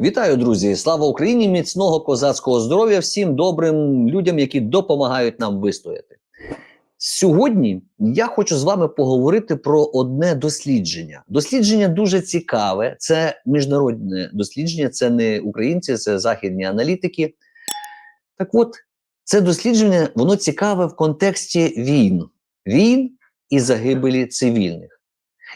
Вітаю, друзі! Слава Україні! Міцного козацького здоров'я всім добрим людям, які допомагають нам вистояти. Сьогодні я хочу з вами поговорити про одне дослідження. Дослідження дуже цікаве. Це міжнародне дослідження, це не українці, це західні аналітики. Так от, це дослідження воно цікаве в контексті війн, війн і загибелі цивільних.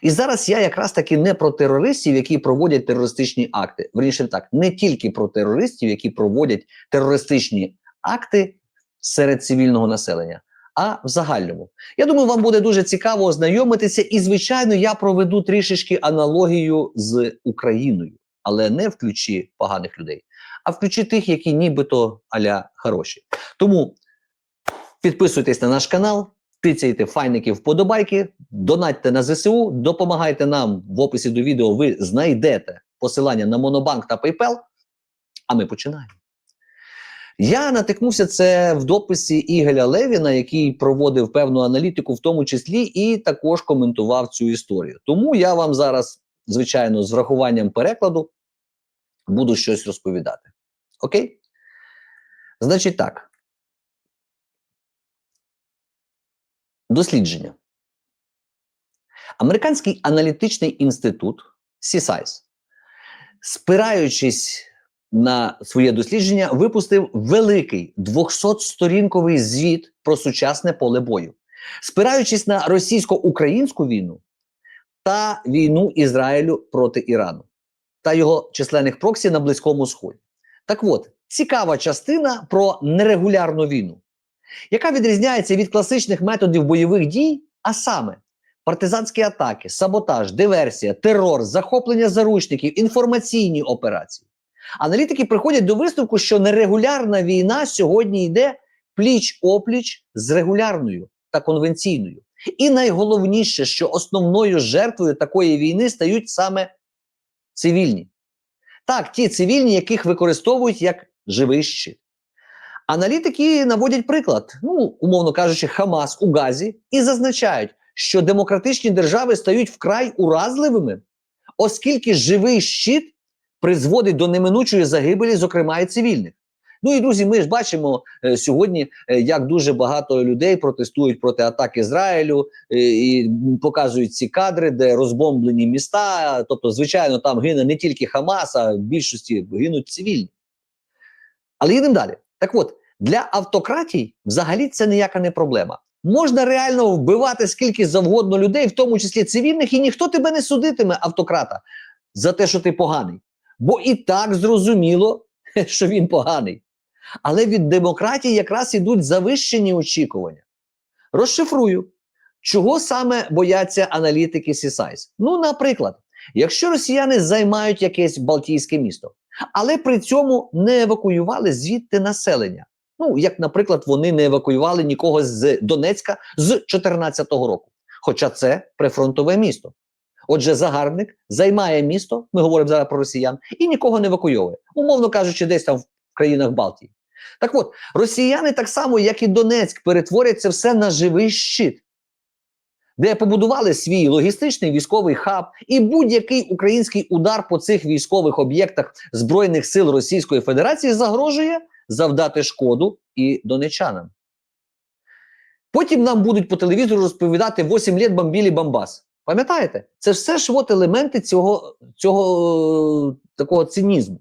І зараз я якраз таки не про терористів, які проводять терористичні акти. Верніше так, не тільки про терористів, які проводять терористичні акти серед цивільного населення, а в загальному. Я думаю, вам буде дуже цікаво ознайомитися, і, звичайно, я проведу трішечки аналогію з Україною, але не в ключі поганих людей, а в ключі тих, які нібито аля хороші. Тому підписуйтесь на наш канал. Тицяйте файники вподобайки, донатьте на ЗСУ, допомагайте нам в описі до відео. Ви знайдете посилання на Монобанк та PayPal. А ми починаємо. Я натикнувся це в дописі Ігеля Левіна, який проводив певну аналітику, в тому числі, і також коментував цю історію. Тому я вам зараз, звичайно, з врахуванням перекладу буду щось розповідати. Окей? Значить так. Дослідження. Американський аналітичний інститут CSIS, спираючись на своє дослідження, випустив великий 200-сторінковий звіт про сучасне поле бою, спираючись на російсько-українську війну та війну Ізраїлю проти Ірану та його численних проксі на Близькому Сході. Так от, цікава частина про нерегулярну війну яка відрізняється від класичних методів бойових дій, а саме партизанські атаки, саботаж, диверсія, терор, захоплення заручників, інформаційні операції. Аналітики приходять до висновку, що нерегулярна війна сьогодні йде пліч опліч з регулярною та конвенційною. І найголовніше, що основною жертвою такої війни стають саме цивільні. Так, ті цивільні, яких використовують як живий щит. Аналітики наводять приклад, ну умовно кажучи, Хамас у Газі, і зазначають, що демократичні держави стають вкрай уразливими, оскільки живий щит призводить до неминучої загибелі, зокрема і цивільних. Ну і друзі, ми ж бачимо е, сьогодні, е, як дуже багато людей протестують проти атак Ізраїлю е, і показують ці кадри, де розбомблені міста. Тобто, звичайно, там гине не тільки Хамас, а в більшості гинуть цивільні. Але їдемо далі. Так от, для автократій взагалі це ніяка не проблема. Можна реально вбивати скільки завгодно людей, в тому числі цивільних, і ніхто тебе не судитиме, автократа, за те, що ти поганий. Бо і так зрозуміло, що він поганий. Але від демократії якраз ідуть завищені очікування. Розшифрую, чого саме бояться аналітики CSIS. Ну, наприклад, якщо росіяни займають якесь Балтійське місто, але при цьому не евакуювали звідти населення. Ну, як, наприклад, вони не евакуювали нікого з Донецька з 2014 року. Хоча це прифронтове місто. Отже, загарбник займає місто, ми говоримо зараз про росіян, і нікого не евакуйовує, умовно кажучи, десь там в країнах Балтії. Так от, росіяни, так само, як і Донецьк, перетворять це все на живий щит, де побудували свій логістичний військовий хаб, і будь-який український удар по цих військових об'єктах Збройних сил Російської Федерації загрожує завдати шкоду і донечанам. Потім нам будуть по телевізору розповідати 8 літ бомбілі Бомбас. Пам'ятаєте? Це все ж от елементи цього цього такого цинізму.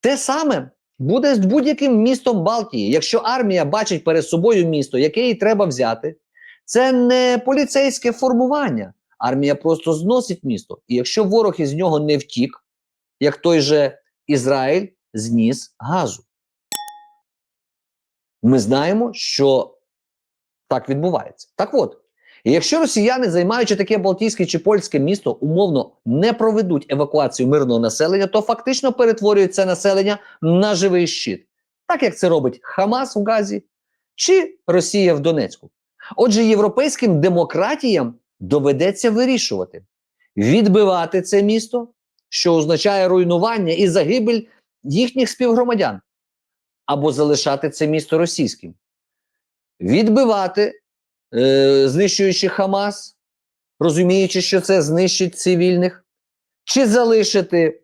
Те саме буде з будь-яким містом Балтії. Якщо армія бачить перед собою місто, яке їй треба взяти, це не поліцейське формування. Армія просто зносить місто. І якщо ворог із нього не втік, як той же Ізраїль зніс газу. Ми знаємо, що так відбувається. Так от, якщо росіяни, займаючи таке Балтійське чи польське місто, умовно не проведуть евакуацію мирного населення, то фактично перетворюють це населення на живий щит, так як це робить Хамас в Газі чи Росія в Донецьку. Отже, європейським демократіям доведеться вирішувати, відбивати це місто, що означає руйнування і загибель їхніх співгромадян, або залишати це місто російським, відбивати, е, знищуючи Хамас, розуміючи, що це знищить цивільних, чи залишити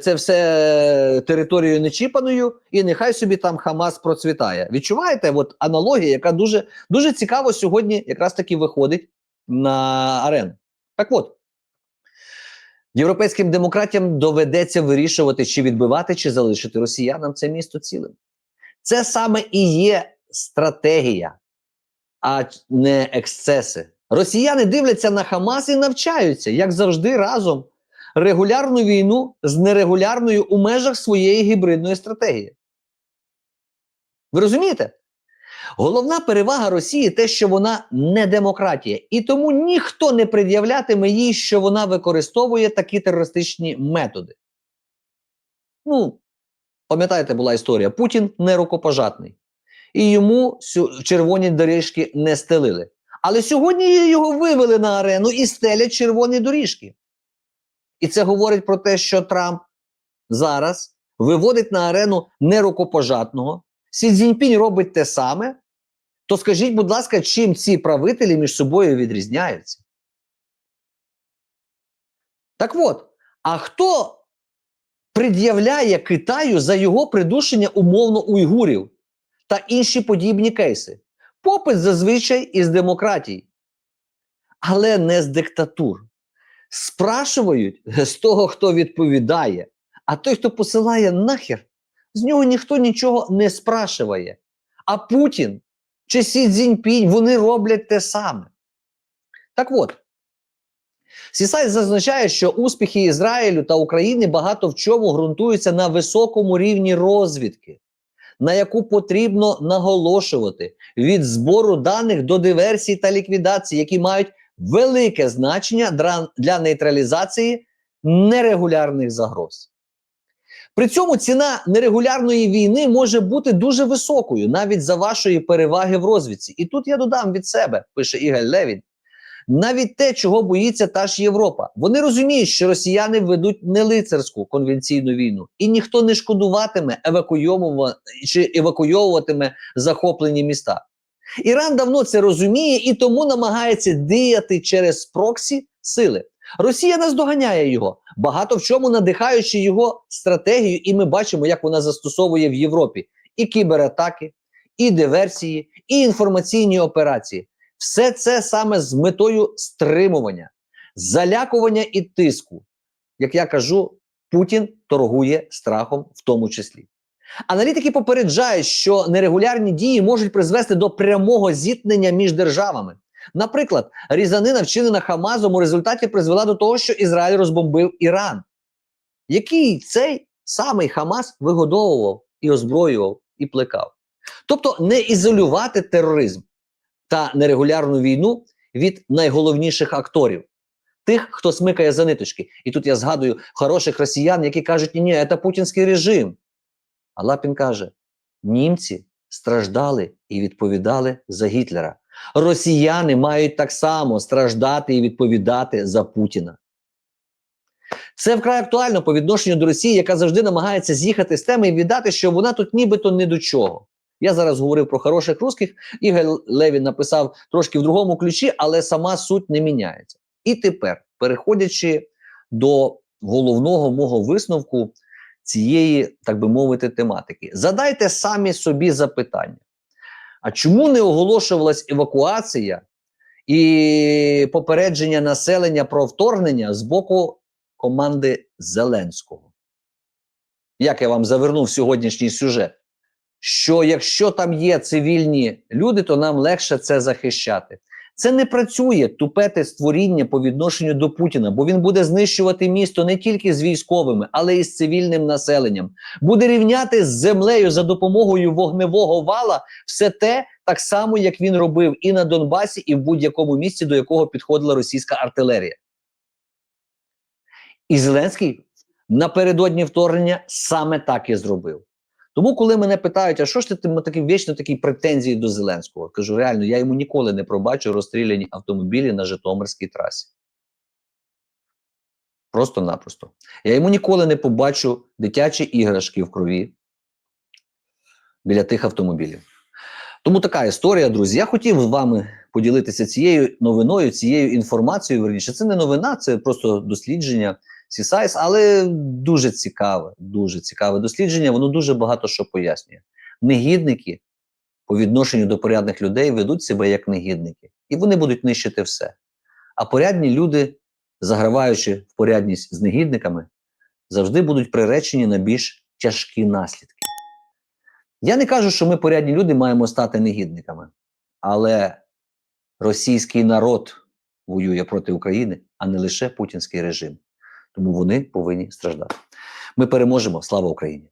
це все територією нечіпаною, і нехай собі там Хамас процвітає. Відчуваєте, от аналогія, яка дуже, дуже цікаво сьогодні якраз таки виходить на арену. Так от. Європейським демократам доведеться вирішувати, чи відбивати, чи залишити росіянам це місто цілим. Це саме і є стратегія, а не ексцеси. Росіяни дивляться на Хамас і навчаються, як завжди, разом регулярну війну з нерегулярною у межах своєї гібридної стратегії. Ви розумієте? Головна перевага Росії те, що вона не демократія, і тому ніхто не пред'являтиме їй, що вона використовує такі терористичні методи. Ну, пам'ятаєте, була історія: Путін не рукопожатний, і йому червоні доріжки не стелили. Але сьогодні його вивели на арену і стелять червоні доріжки. І це говорить про те, що Трамп зараз виводить на арену нерукопожатного. Сі Цзіньпінь робить те саме. То скажіть, будь ласка, чим ці правителі між собою відрізняються? Так от, а хто пред'являє Китаю за його придушення умовно уйгурів та інші подібні кейси? Попит зазвичай із демократій, але не з диктатур. Спрашують з того, хто відповідає, а той, хто посилає нахер, з нього ніхто нічого не спрашиває. А Путін чи Сі Цзіньпінь, вони роблять те саме. Так от, Сісай зазначає, що успіхи Ізраїлю та України багато в чому ґрунтуються на високому рівні розвідки, на яку потрібно наголошувати від збору даних до диверсій та ліквідації, які мають велике значення для нейтралізації нерегулярних загроз. При цьому ціна нерегулярної війни може бути дуже високою, навіть за вашої переваги в розвідці. І тут я додам від себе, пише Ігор Левін, навіть те, чого боїться та ж Європа. Вони розуміють, що росіяни ведуть не лицарську конвенційну війну, і ніхто не шкодуватиме чи евакуйовуватиме захоплені міста. Іран давно це розуміє і тому намагається діяти через проксі сили. Росія наздоганяє його, багато в чому надихаючи його стратегію, і ми бачимо, як вона застосовує в Європі і кібератаки, і диверсії, і інформаційні операції. Все це саме з метою стримування, залякування і тиску. Як я кажу, Путін торгує страхом в тому числі. Аналітики попереджають, що нерегулярні дії можуть призвести до прямого зіткнення між державами. Наприклад, різанина, вчинена Хамазом, у результаті призвела до того, що Ізраїль розбомбив Іран, який цей самий Хамас вигодовував і озброював і плекав. Тобто не ізолювати тероризм та нерегулярну війну від найголовніших акторів, тих, хто смикає за ниточки. І тут я згадую хороших росіян, які кажуть: ні, ні, це путінський режим. А Лапін каже: німці страждали і відповідали за Гітлера. Росіяни мають так само страждати і відповідати за Путіна. Це вкрай актуально по відношенню до Росії, яка завжди намагається з'їхати з теми і віддати, що вона тут нібито не до чого. Я зараз говорив про хороших русських, Ігор Левін написав трошки в другому ключі, але сама суть не міняється. І тепер, переходячи до головного мого висновку цієї, так би мовити, тематики, задайте самі собі запитання: а чому не оголошувалась евакуація і попередження населення про вторгнення з боку команди Зеленського? Як я вам завернув сьогоднішній сюжет? Що якщо там є цивільні люди, то нам легше це захищати. Це не працює тупете створіння по відношенню до Путіна, бо він буде знищувати місто не тільки з військовими, але й з цивільним населенням. Буде рівняти з землею за допомогою вогневого вала все те, так само як він робив і на Донбасі, і в будь-якому місці, до якого підходила російська артилерія. І Зеленський напередодні вторгнення саме так і зробив. Тому, коли мене питають, а що ж ти такі вічно такі претензії до Зеленського? Кажу, реально, я йому ніколи не пробачу розстріляні автомобілі на Житомирській трасі. Просто-напросто. Я йому ніколи не побачу дитячі іграшки в крові біля тих автомобілів. Тому така історія, друзі. Я хотів з вами поділитися цією новиною, цією інформацією. Верніше, це не новина, це просто дослідження Сісайс, але дуже цікаве, дуже цікаве дослідження. Воно дуже багато що пояснює. Негідники по відношенню до порядних людей ведуть себе як негідники, і вони будуть нищити все. А порядні люди, заграваючи в порядність з негідниками, завжди будуть приречені на більш тяжкі наслідки. Я не кажу, що ми порядні люди маємо стати негідниками, але російський народ воює проти України, а не лише путінський режим. Тому вони повинні страждати. Ми переможемо. Слава Україні!